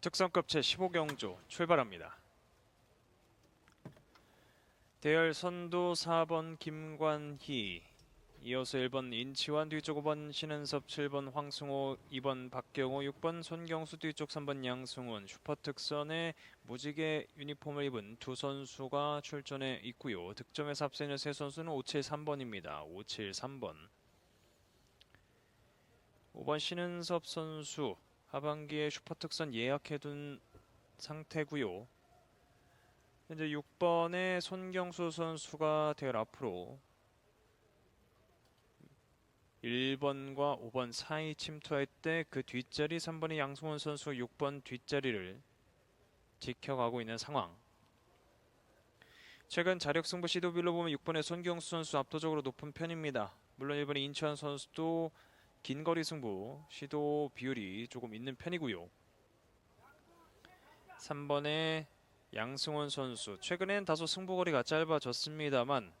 특성급 제15경조 출발합니다. 대열 선두 4번 김관희 이어서 1번 인치환 뒤쪽 5번 신은섭 7번 황승호 2번 박경호 6번 손경수 뒤쪽 3번 양승훈 슈퍼특선에 무지개 유니폼을 입은 두 선수가 출전해 있고요. 득점에서 앞서 있는 세 선수는 573번입니다. 573번 5번 신은섭 선수 하반기에 슈퍼특선 예약해둔 상태고요. 현재 6번의 손경수 선수가 대열 앞으로 1번과 5번 사이 침투할 때 그 뒷자리 3번의 양승원 선수 6번 뒷자리를 지켜가고 있는 상황. 최근 자력 승부 시도빌로 보면 6번의 손경수 선수 압도적으로 높은 편입니다. 물론 1번의 인천 선수도 긴 거리 승부 시도 비율이 조금 있는 편이고요. 3번의 양승원 선수 최근엔 다소 승부거리가 짧아졌습니다만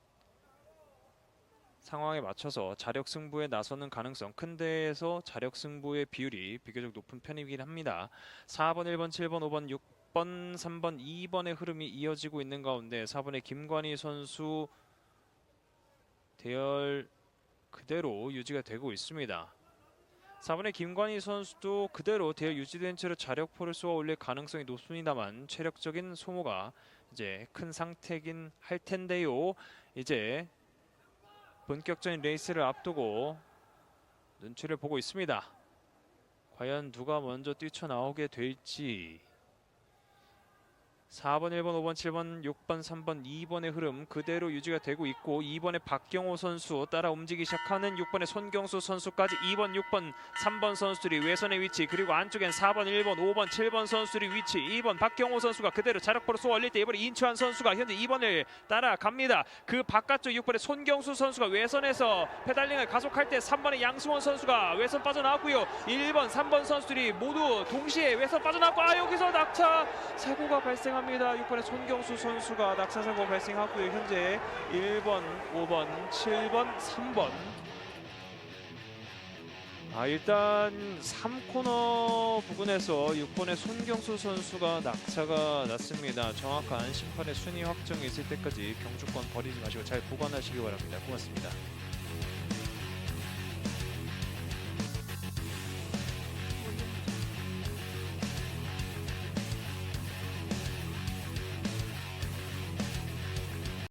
상황에 맞춰서 자력 승부에 나서는 가능성 큰 데에서 자력 승부의 비율이 비교적 높은 편이긴 합니다. 4번, 1번, 7번, 5번, 6번, 3번, 2번의 흐름이 이어지고 있는 가운데 4번의 김관희 선수 대열 그대로 유지가 되고 있습니다. 4번의 김관희 선수도 그대로 대열 유지된 채로 자력포를 쏘아 올릴 가능성이 높습니다만 체력적인 소모가 이제 큰 상태긴 할 텐데요. 이제 본격적인 레이스를 앞두고 눈치를 보고 있습니다. 과연 누가 먼저 뛰쳐나오게 될지 4번, 1번, 5번, 7번, 6번, 3번, 2번의 흐름 그대로 유지가 되고 있고 2번의 박경호 선수 따라 움직이기 시작하는 6번의 손경수 선수까지 2번, 6번, 3번 선수들이 외선의 위치 그리고 안쪽엔 4번, 1번, 5번, 7번 선수들이 위치 2번 박경호 선수가 그대로 자력포로 쏘아 올릴 때 이번에 인추한 선수가 현재 2번을 따라갑니다. 그 바깥쪽 6번의 손경수 선수가 외선에서 페달링을 가속할 때 3번의 양승원 선수가 외선 빠져나왔고요. 1번, 3번 선수들이 모두 동시에 외선 빠져나왔고 아 여기서 낙차 사고가 발생 합니다. 6번의 손경수 선수가 낙차 사고 발생하고요. 현재 1번, 5번, 7번, 3번 아 일단 3코너 부분에서 6번의 손경수 선수가 낙차가 났습니다. 정확한 심판의 순위 확정이 있을 때까지 경주권 버리지 마시고 잘 보관하시기 바랍니다. 고맙습니다.